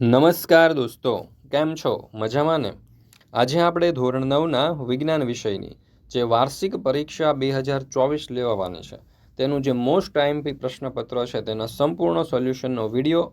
નમસ્કાર દોસ્તો, કેમ છો? મજામાં ને? આજે આપણે ધોરણ નવના વિજ્ઞાન વિષયની જે વાર્ષિક પરીક્ષા બે હજાર ચોવીસ લેવાની છે, તેનું જે મોસ્ટ ટાઈમપી પ્રશ્નપત્ર છે, તેના સંપૂર્ણ સોલ્યુશનનો વીડિયો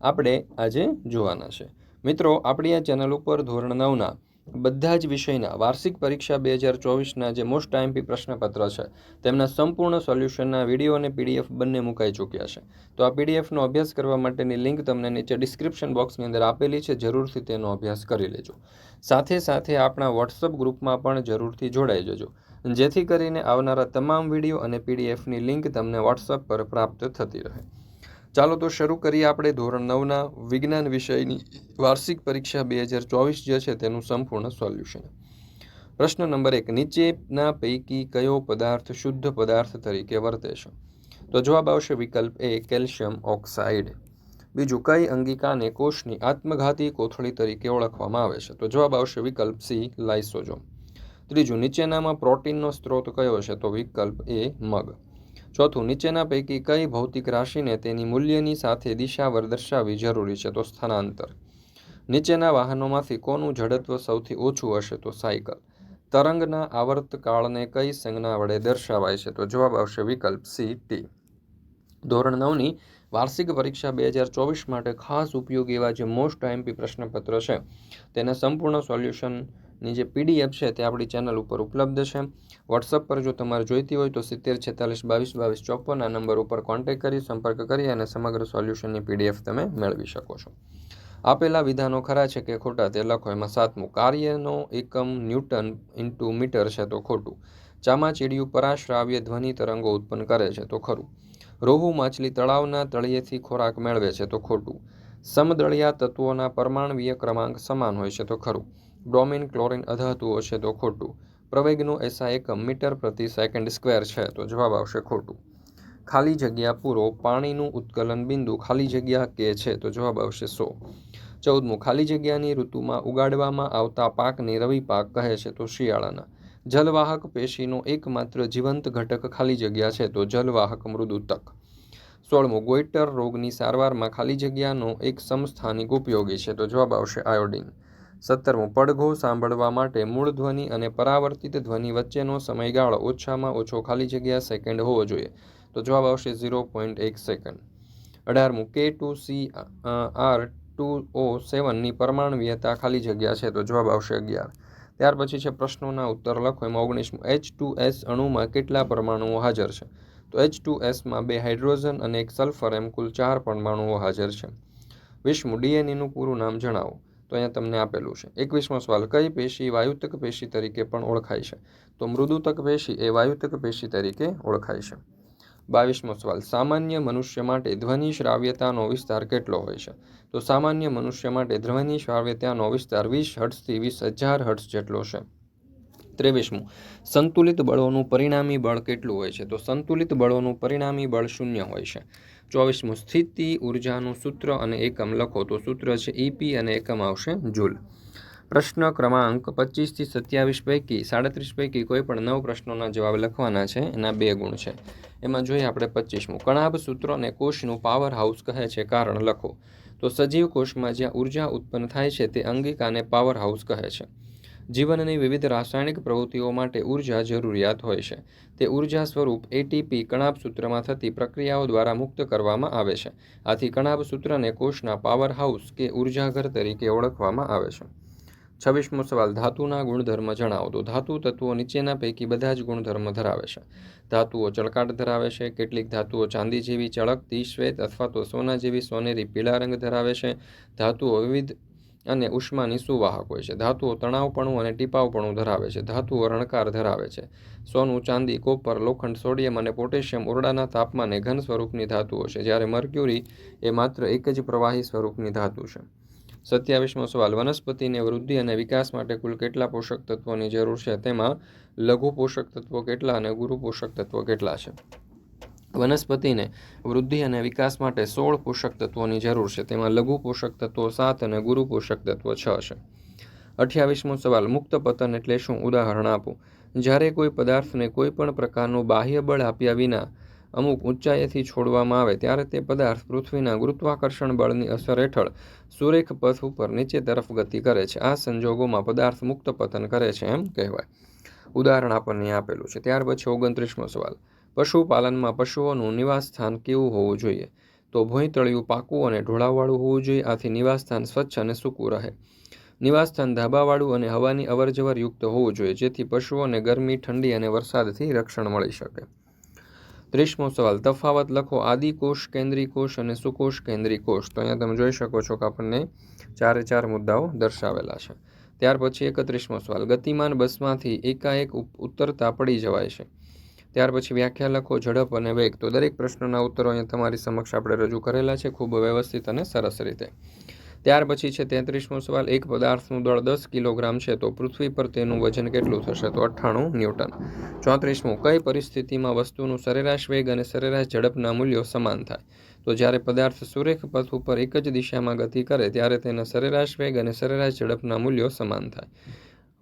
આપણે આજે જોવાના છે. મિત્રો, આપણી આ ચેનલ ઉપર ધોરણ નવના બધા જ વિષયના વાર્ષિક પરીક્ષા બે હજાર ચોવીસના જે મોસ્ટ ટાઈમપી પ્રશ્નપત્ર છે, તેમના સંપૂર્ણ સોલ્યુશનના વીડિયો અને પીડીએફ બંને મુકાઈ ચૂક્યા છે. તો આ પીડીએફનો અભ્યાસ કરવા માટેની લિંક તમને નીચે ડિસ્ક્રિપ્શન બોક્સની અંદર આપેલી છે, જરૂરથી તેનો અભ્યાસ કરી લેજો. સાથે સાથે આપણા વોટ્સઅપ ગ્રુપમાં પણ જરૂરથી જોડાઈ જજો. જેથી કરીને આવનારા તમામ વીડિયો અને પીડીએફની લિંક તમને વોટ્સઅપ પર પ્રાપ્ત થતી રહે. ચાલો તો શરૂ કરીએ આપણે ધોરણ નવના વિજ્ઞાન વિષયની. વાર્ષિક પરીક્ષા બે હજાર ચોવીસ જે છે તેનું સંપૂર્ણ સોલ્યુશન. પ્રશ્ન નંબર એક, નીચેના પૈકી કયો પદાર્થ શુદ્ધ પદાર્થ તરીકે વર્તે છે? તો જવાબ આવશે વિકલ્પ એ, કેલ્શિયમ ઓક્સાઇડ. બીજું, કઈ અંગિકાને કોષની આત્મઘાતી કોથળી તરીકે ઓળખવામાં આવે છે? તો જવાબ આવશે વિકલ્પ સી, લાઇસોજોમ. ત્રીજું, નીચેનામાં પ્રોટીનનો સ્ત્રોત કયો છે? તો વિકલ્પ એ, મગ. ચોથું, નીચેના પૈકી કઈ ભૌતિક રાશિને તેની મૂલ્યની સાથે દિશાવર દર્શાવવી જરૂરી છે? તો સ્થાનાંતર. નીચેના વાહનોમાંથી કોનું જડત્વ સૌથી ઓછું હશે? તો સાયકલ. તરંગના આવર્તકાળને કઈ સંજ્ઞા વડે દર્શાવાય છે? તો જવાબ આવશે વિકલ્પ સી, ટી. ધોરણ નવની વાર્ષિક પરીક્ષા બે હજાર ચોવીસ માટે ખાસ ઉપયોગી એવા જે મોસ્ટ આઈએમપી પ્રશ્નપત્ર છે, તેના સંપૂર્ણ સોલ્યુશનની જે પીડીએફ છે તે આપણી ચેનલ ઉપર ઉપલબ્ધ છે. વોટ્સઅપ પર જો તમારે જોઈતી હોય તો સિત્તેર, છેતાલીસ, બાવીસ બાવીસ, ચોપન આ નંબર ઉપર કોન્ટેક કરી, સંપર્ક કરી અને સમગ્ર સોલ્યુશનની પીડીએફ તમે મેળવી શકો છો. આપેલા વિધાનો ખરા છે કે ખોટા તે લખો. એમાં સાતમું, કાર્યનો એકમ ન્યૂટન ઇન્ટુ મીટર છે તો ખોટું. ચામાચીડિયું પરાશ્રાવ્ય ધ્વનિ તરંગો ઉત્પન્ન કરે છે તો ખરું. રોહુ માછલી તળાવના તળિયેથી ખોરાક મેળવે છે તો ખોટું. સમદળિયા તત્વોના પરમાણવીય ક્રમાંક સમાન હોય છે તો ખરું. બ્રોમિન ક્લોરિન અધાતુઓ છે તો ખોટું. પ્રવેગનું એસા એકમ મીટર પ્રતિ સેકન્ડ સ્ક્વેર છે તો જવાબ આવશે ખોટું. ખાલી જગ્યા પૂરો પાણીનું ઉત્કલન બિંદુ ખાલી જગ્યા કે છે તો જવાબ આવશે સો. ચૌદમું, ખાલી જગ્યાની ઋતુમાં ઉગાડવામાં આવતા પાકને રવિ પાક કહે છે તો શિયાળાના. જલવાહક પેશીનો એકમાત્ર જીવંત ઘટક ખાલી જગ્યા છે તો જલવાહક મૃદુતક સોળમું, ગોઈટર રોગની સારવારમાં ખાલી જગ્યાનો એક સમસ્થાનિક ઉપયોગી છે તો જવાબ આવશે આયોડિન. સત્તરમું, પડઘો સાંભળવા માટે મૂળ ધ્વનિ અને પરાવર્તિત ધ્વનિ વચ્ચેનો સમયગાળો ઓછામાં ઓછો ખાલી જગ્યા સેકન્ડ હોવો જોઈએ. તો જવાબ આવશે ઝીરો પોઈન્ટ એક second. અઢારમું, K two C R two O સેવનની પરમાણવીયતા ખાલી જગ્યા છે, તો જવાબ આવશે અગિયાર. ત્યાર પછી છે પ્રશ્નોના ઉત્તર લખો, એમાં ઓગણીસમું, એચ ટુ એસ અણુમાં કેટલા પરમાણુઓ હાજર છે? તો એચ ટુ એસમાં બે હાઇડ્રોજન અને એક સલ્ફર, એમ કુલ ચાર પરમાણુઓ હાજર છે. વીસમું, ડીએનએનું પૂરું નામ જણાવો. તો અહીંયા તમને આપેલું છે. એકવીસમો સવાલ, કઈ પેશી વાયુતક પેશી તરીકે પણ ઓળખાય છે? તો મૃદુતક પેશી એ વાયુતક પેશી તરીકે ઓળખાય છે. બાવીસમો સવાલ, સામાન્ય મનુષ્ય માટે ધ્વનિ શ્રાવ્યતાનો વિસ્તાર કેટલો હોય છે? તો સામાન્ય મનુષ્ય માટે ધ્વનિ શ્રાવ્યતાનો વિસ્તાર વીસ હર્ટ્સથી વીસ હજાર હર્ટ્સ જેટલો છે. ત્રેવીસમું, સંતુલિત બળોનું પરિણામી બળ કેટલું હોય છે? તો સંતુલિત બળોનું પરિણામી બળ શૂન્ય હોય છે. ચોવીસમું સ્થિતિ, ઉર્જાનું સૂત્ર અને એકમ લખો તો સૂત્ર છે ઈપી અને એકમ આવશે જૂલ. પ્રશ્ન ક્રમાંક પચીસથી સત્યાવીસ પૈકી સાડત્રીસ પૈકી કોઈ પણ નવ પ્રશ્નોના જવાબ લખવાના છે. એના બે ગુણ છે. એમાં જોઈએ આપણે પચીસમું. કણાભ સૂત્રોને કોષનું પાવર હાઉસ કહે છે. કારણ લખો. તો સજીવ કોષમાં જ્યાં ઊર્જા ઉત્પન્ન થાય છે તે અંગિકાને પાવર હાઉસ કહે છે. જીવનની વિવિધ રાસાયણિક પ્રવૃત્તિઓ માટે ઊર્જા જરૂરિયાત હોય છે. તે ઊર્જા સ્વરૂપ એટીપી કણાભ સૂત્રમાં થતી પ્રક્રિયાઓ દ્વારા મુક્ત કરવામાં આવે છે. આથી કણાભ સૂત્રને કોષના પાવર હાઉસ કે ઉર્જાઘર તરીકે ઓળખવામાં આવે છે. છવ્વીસમો સવાલ, ધાતુના ગુણધર્મ જણાવો. તો ધાતુ તત્વો નીચેના પૈકી બધા જ ગુણધર્મ ધરાવે છે. ધાતુઓ ચળકાટ ધરાવે છે, કેટલીક ધાતુઓ ચાંદી જેવી ચળકતી શ્વેત અથવા તો સોના જેવી સોનેરી પીળા રંગ ધરાવે છે. ધાતુઓ વિવિધ અને ઉષ્માની સુવાહક હોય છે. ધાતુઓ તણાવપણું અને ટીપાવપણું ધરાવે છે. ધાતુઓ રણકાર ધરાવે છે. સોનું, ચાંદી, કોપર, લોખંડ, સોડિયમ અને પોટેશિયમ ઓરડાના તાપમાને ઘન સ્વરૂપની ધાતુઓ છે. જ્યારે મર્ક્યુરી એ માત્ર એક જ પ્રવાહી સ્વરૂપની ધાતુ છે. સત્યાવીસમો સવાલ. વનસ્પતિને વૃદ્ધિ અને વિકાસ માટે કુલ કેટલા પોષક તત્વોની જરૂર છે? તેમાં લઘુ પોષક તત્વો કેટલા અને ગુરુ પોષક તત્વો કેટલા છે? વનસ્પતિને વૃદ્ધિ અને વિકાસ માટે સોળ પોષક તત્વોની જરૂર છે. તેમાં લઘુ પોષક તત્વો સાત અને ગુરુ પોષક તત્વો છ છે. અઠ્યાવીસમો સવાલ, મુક્ત પતન એટલે શું? ઉદાહરણ આપો. જ્યારે કોઈ પદાર્થને કોઈ પણ પ્રકારનું બાહ્ય બળ આપ્યા વિના અમુક ઊંચાઈથી છોડવામાં આવે, ત્યારે તે પદાર્થ પૃથ્વીના ગુરુત્વાકર્ષણ બળની અસર હેઠળ સુરેખ પથ ઉપર નીચે તરફ ગતિ કરે છે. આ સંજોગોમાં પદાર્થ મુક્ત પતન કરે છે એમ કહેવાય. ઉદાહરણ આપણને આપેલું છે. ત્યાર પછી ઓગણત્રીસમો સવાલ પશુપાલનમાં પશુઓનું નિવાસ સ્થાન કેવું હોવું જોઈએ? તો ભોંયતળિયું પાકું અને ઢોળાવવાળું હોવું જોઈએ, આથી નિવાસસ્થાન સ્વચ્છ અને સૂકું રહે. નિવાસસ્થાન ધાબાવાળું અને હવાની અવરજવર યુક્ત હોવું જોઈએ, જેથી પશુઓને ગરમી, ઠંડી અને વરસાદથી રક્ષણ મળી શકે. ત્રીસમો સવાલ, તફાવત લખો. આદિકોષ, કેન્દ્રીકોષ અને સુકોષ કેન્દ્રીકોષ. તો અહીંયા તમે જોઈ શકો છો કે આપણને ચારે ચાર મુદ્દાઓ દર્શાવેલા છે. ત્યાર પછી એકત્રીસમો સવાલ, ગતિમાન બસમાંથી એકાએક ઉતરતા પડી જવાય છે. ત્યાર પછી વ્યાખ્યા લખો, ઝડપ અને વેગ. તો દરેક પ્રશ્નના ઉત્તરો અહીંયા તમારી સમક્ષ આપણે રજૂ કરેલા છે, ખૂબ વ્યવસ્થિત અને સરસ રીતે. ત્યાર પછી છે તેત્રીસમો સવાલ, એક પદાર્થનું દળ દસ કિલોગ્રામ છે, તો પૃથ્વી પર તેનું વજન કેટલું થશે? તો અઠ્ઠાણું ન્યૂટન. ચોત્રીસમું, કઈ પરિસ્થિતિમાં વસ્તુનું સરેરાશ વેગ અને સરેરાશ ઝડપના મૂલ્યો સમાન થાય? તો જ્યારે પદાર્થ સુરેખ પથ ઉપર એક જ દિશામાં ગતિ કરે, ત્યારે તેના સરેરાશ વેગ અને સરેરાશ ઝડપના મૂલ્યો સમાન થાય.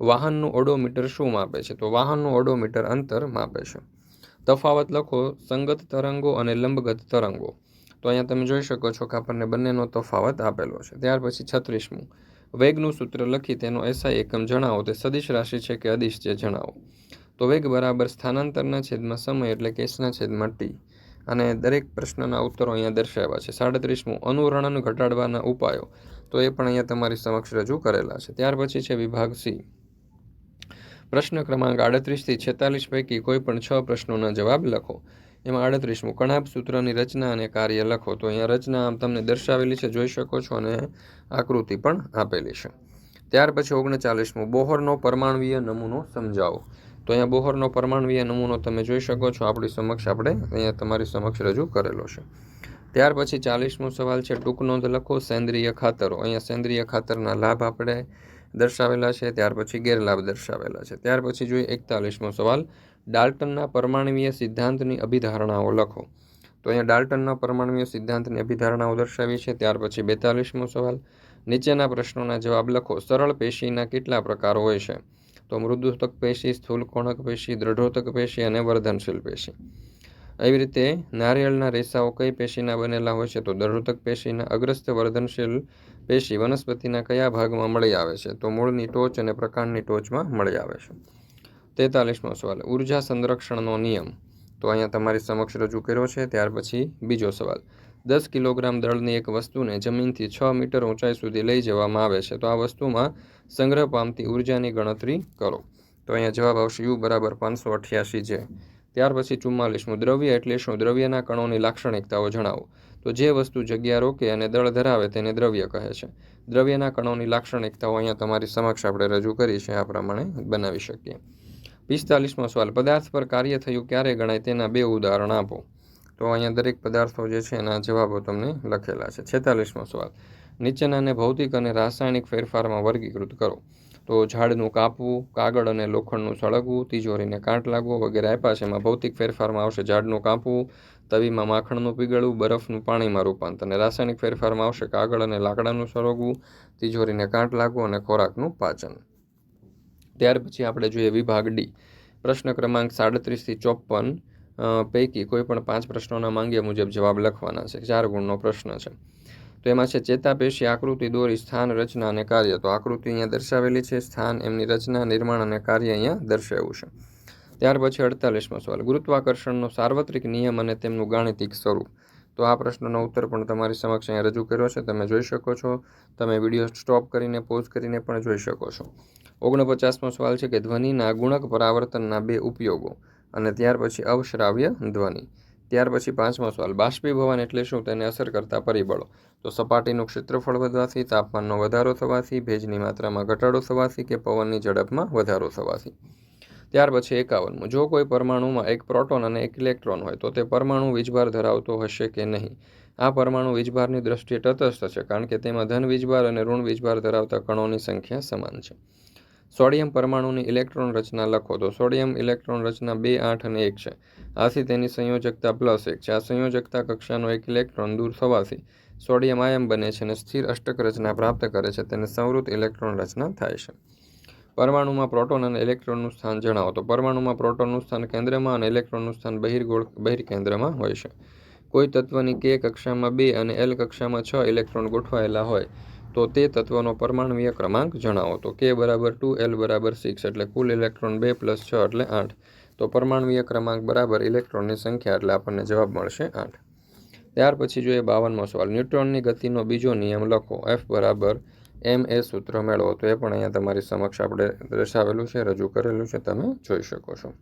વાહનનું ઓડોમીટર શું માપે છે? તો વાહનનું ઓડોમીટર અંતર માપે છે. તફાવત લખો, સંગત તરંગો અને લંબગત તરંગો. તો અહીંયા તમે જોઈ શકો છો કે આપણને બંનેનો તફાવત આપેલો છે. ત્યાર પછી છત્રીસમું. વેગનું સૂત્ર લખી તેનો એસઆઈ એકમ જણાવો. તે સદિશ રાશિ છે કે અદિશ છે જણાવો. તો વેગ બરાબર સ્થાનાંતરના છેદમાં સમય એટલે કેસના છેદમાં ટી. અને દરેક પ્રશ્નના ઉત્તરો અહીંયા દર્શાવ્યા છે. સાડત્રીસમું, અનુરણન ઘટાડવાના ઉપાયો. તો એ પણ અહીંયા તમારી સમક્ષ રજૂ કરેલા છે. ત્યાર પછી છે વિભાગ સી. પ્રશ્ન ક્રમાંક આડત્રીસથી છેતાલીસ પૈકી કોઈ પણ છ પ્રશ્નોના જવાબ લખો. એમાં આડત્રીસમું કણાબ સૂત્રની રચના અને કાર્ય લખો. તો અહીંયા રચના આમ તમને દર્શાવેલી છે, જોઈ શકો છો અને આકૃતિ પણ આપેલી છે. ત્યાર પછી ઓગણચાલીસમું, બોહરનો પરમાણવીય નમૂનો સમજાવો. તો અહીંયા બોહરનો પરમાણવીય નમૂનો તમે જોઈ શકો છો, આપણી સમક્ષ આપણે અહીંયા તમારી સમક્ષ રજૂ કરેલો છે. ત્યાર પછી ચાલીસમો સવાલ છે, ટૂંક નોંધ લખો, સેન્દ્રિય ખાતરો. અહીંયા સેન્દ્રિય ખાતરના લાભ આપણે દર્શાવેલા છે, ત્યાર પછી ગેરલાભ દર્શાવેલા છે. ત્યાર પછી જોઈએ એકતાલીસમો સવાલ. ડાલ્ટનના પરમાણવીય સિદ્ધાંતની અભિધારણાઓ લખો. તો અહીંયા ડાલ્ટનના પરમાણવીય સિદ્ધાંતની અભિધારણાઓ દર્શાવી છે, ત્યાર પછી બેતાલીસમો સવાલ. નીચેના પ્રશ્નોના જવાબ લખો. સરળ પેશીના કેટલા પ્રકારો હોય છે? તો મૃદુતક પેશી, સ્થૂલકોણક પેશી દ્રઢોતક પેશી અને વર્ધનશીલ પેશી. એવી રીતે નારિયેળના રેસાઓ કઈ પેશીના બનેલા હોય છે? તો દ્રઢોતક પેશીના અગ્રસ્ત વર્ધનશીલ પેશી વનસ્પતિના કયા ભાગમાં મળી આવે છે? તો મૂળની ટોચ અને પ્રકાંડની ટોચમાં મળી આવે છે. તેતાલીસમો સવાલ. ઊર્જા સંરક્ષણનો નિયમ. તો અહીંયા તમારી સમક્ષ રજૂ કર્યો છે. ત્યાર પછી બીજો સવાલ. દસ કિલોગ્રામ દળની એક વસ્તુને જમીનથી છ મીટર ઊંચાઈ સુધી લઈ જવામાં આવે છે. તો આ વસ્તુમાં સંગ્રહ પામતી ઉર્જાની ગણતરી કરો. તો અહીંયા જવાબ આવશે યુ બરાબર પાંચસો અઠ્યાસી છે ત્યાર પછી ચુમ્માલીસમું દ્રવ્ય એટલે શું? દ્રવ્યના કણોની લાક્ષણિકતાઓ જણાવો. તો જે વસ્તુ જગ્યા રોકે અને દળ ધરાવે તેને દ્રવ્ય કહે છે. દ્રવ્યના કણોની લાક્ષણિકતાઓ અહીંયા તમારી સમક્ષ આપણે રજૂ કરી છે, આ પ્રમાણે બનાવી શકીએ. પિસ્તાલીસમો સવાલ, પદાર્થ પર કાર્ય થયું ક્યારે ગણાય તેના બે ઉદાહરણ આપો. તો અહીંયા દરેક પદાર્થો જે છે એના જવાબો તમને લખેલા છે. છેતાલીસમો સવાલ, નીચેનાને ભૌતિક અને રાસાયણિક ફેરફારમાં વર્ગીકૃત કરો. તો ઝાડનું કાપવું, કાગળ અને લોખંડનું સળગવું, તિજોરીને કાંટ લાગવો વગેરે આપ્યા છે. એમાં ભૌતિક ફેરફારમાં આવશે ઝાડનું કાપવું, તવીમાં માખણનું પીગળવું, બરફનું પાણીમાં રૂપાંતર અને રાસાયણિક ફેરફારમાં આવશે કાગળ અને લાકડાનું સળગવું, તિજોરીને કાંટ લાગવું અને ખોરાકનું પાચન. ત્યાર પછી આપણે જોઈએ વિભાગ ડી. પ્રશ્ન ક્રમાંક સાડત્રીસથી ચોપન પૈકી કોઈ પણ પાંચ પ્રશ્નોના માંગ્યા મુજબ જવાબ લખવાના છે. ચાર ગુણનો પ્રશ્ન છે. તો એમાં છે, ચેતાપેશી આકૃતિ દોરી, સ્થાન, રચના અને કાર્ય. તો આકૃતિ અહીંયા દર્શાવેલી છે, સ્થાન, એમની રચના, નિર્માણ અને કાર્ય અહીંયા દર્શાવ્યું છે. ત્યાર પછી અડતાલીસમો સવાલ. ગુરુત્વાકર્ષણનો સાર્વત્રિક નિયમ અને તેમનું ગાણિતિક સ્વરૂપ. તો આ પ્રશ્નનો ઉત્તર પણ તમારી સમક્ષ અહીંયા રજૂ કર્યો છે. તમે જોઈ શકો છો. તમે વીડિયો સ્ટોપ કરીને, પોઝ કરીને પણ જોઈ શકો છો. ઓગણપચાસમો સવાલ છે કે ધ્વનિના ગુણક પરાવર્તનના બે ઉપયોગો અને ત્યાર પછી અવશ્રાવ્ય ધ્વનિ. ત્યાર પછી પાંચમો સવાલ, બાષ્પીભવન એટલે શું? તેને અસર કરતા પરિબળો. તો સપાટીનું ક્ષેત્રફળ વધવાથી તાપમાનનો વધારો થવાથી, ભેજની માત્રામાં ઘટાડો થવાથી કે પવનની ઝડપમાં વધારો થવાથી? ત્યાર પછી એકાવનમું. જો કોઈ પરમાણુમાં એક પ્રોટોન અને એક ઇલેક્ટ્રોન હોય, તો તે પરમાણુ વીજભાર ધરાવતો હશે કે નહીં? આ પરમાણુ વીજભારની દ્રષ્ટિએ તટસ્થ છે, કારણ કે તેમાં ધન વીજભાર અને ઋણ વીજભાર ધરાવતા કણોની સંખ્યા સમાન છે. સોડિયમ પરમાણુની ઇલેક્ટ્રોન રચના લખો તો સોડિયમ ઇલેક્ટ્રોન રચના બે, આઠ અને એક છે. આથી તેની સંયોજકતા પ્લસ એક છે. આ સંયોજકતા કક્ષાનો એક ઇલેક્ટ્રોન દૂર થવાથી સોડિયમ આયન બને છે અને સ્થિર અષ્ટક રચના પ્રાપ્ત કરે છે. તેને સંવૃત ઇલેક્ટ્રોન રચના થાય છે. પરમાણુમાં પ્રોટોન અને ઇલેક્ટ્રોનનું સ્થાન જણાવો તો પરમાણુમાં પ્રોટોનનું સ્થાન કેન્દ્રમાં અને ઇલેક્ટ્રોનનું સ્થાન બહિર્ગોળ, બહિર્કેન્દ્રમાં હોય છે. કોઈ તત્વની કે કક્ષામાં બે અને એલ કક્ષામાં છ ઇલેક્ટ્રોન ગોઠવાયેલા હોય તો તે તત્વનો પરમાણુય ક્રમાંક જણાવો. તો કે બરાબર ટુ એલ બરાબર સિક્સ એટલે કુલ ઇલેક્ટ્રોન બે પ્લસ છ એટલે આઠ. તો પરમાણુય ક્રમાંક બરાબર ઇલેક્ટ્રોનની સંખ્યા એટલે આપણને જવાબ મળશે આઠ. ત્યાર પછી જોઈએ બાવનમો સવાલ. ન્યુટ્રોનની ગતિનો બીજો નિયમ લખો. એફ બરાબર એમ એ સૂત્ર મેળવો. તો એ પણ અહીંયા તમારી સમક્ષ આપણે દર્શાવેલું છે, રજૂ કરેલું છે, તમે જોઈ શકો છો.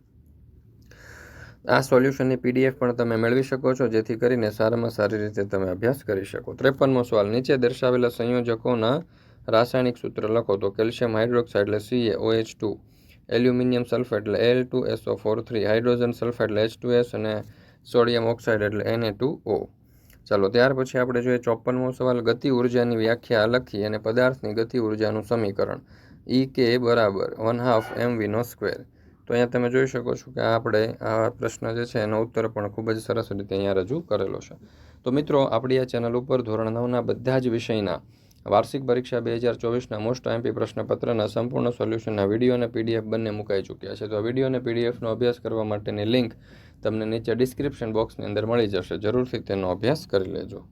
આ સોલ્યુશનની પીડીએફ પણ તમે મેળવી શકો છો, જેથી કરીને સારામાં સારી રીતે તમે અભ્યાસ કરી શકો. ત્રેપનમો સવાલ, નીચે દર્શાવેલા સંયોજકોના રાસાયણિક સૂત્ર લખો તો કેલ્શિયમ હાઇડ્રોક્સાઇડ એટલે CA OH two aluminium sulphate એટલે L two SO four three hydrogen sulphate એટલે એચ ટુ એસ અને સોડિયમ ઓક્સાઇડ એટલે એને ટુ ઓ ચાલો, ત્યાર પછી આપણે જોઈએ ચોપનમો સવાલ, ગતિ ઉર્જાની વ્યાખ્યા લખી અને પદાર્થની ગતિ ઉર્જાનું સમીકરણ. ઈ કે બરાબર વન હાફ એમ વીનો સ્ક્વેર તો અહીંયા તમે જોઈ શકો છો કે આપણે આ પ્રશ્ન જે છે એનો ઉત્તર પણ ખૂબ જ સરસ રીતે અહીંયા રજૂ કરેલો છે. તો મિત્રો, આપણી આ ચેનલ ઉપર ધોરણ નવના બધા જ વિષયના વાર્ષિક પરીક્ષા બે હજાર ચોવીસના મોસ્ટ એમપી પ્રશ્નપત્રના સંપૂર્ણ સોલ્યુશનના વીડિયો અને પીડીએફ બંને મુકાઈ ચૂક્યા છે. તો આ વીડિયો અને પીડીએફનો અભ્યાસ કરવા માટેની લિંક તમને નીચે ડિસ્ક્રિપ્શન બોક્સની અંદર મળી જશે. જરૂરથી તેનો અભ્યાસ કરી લેજો.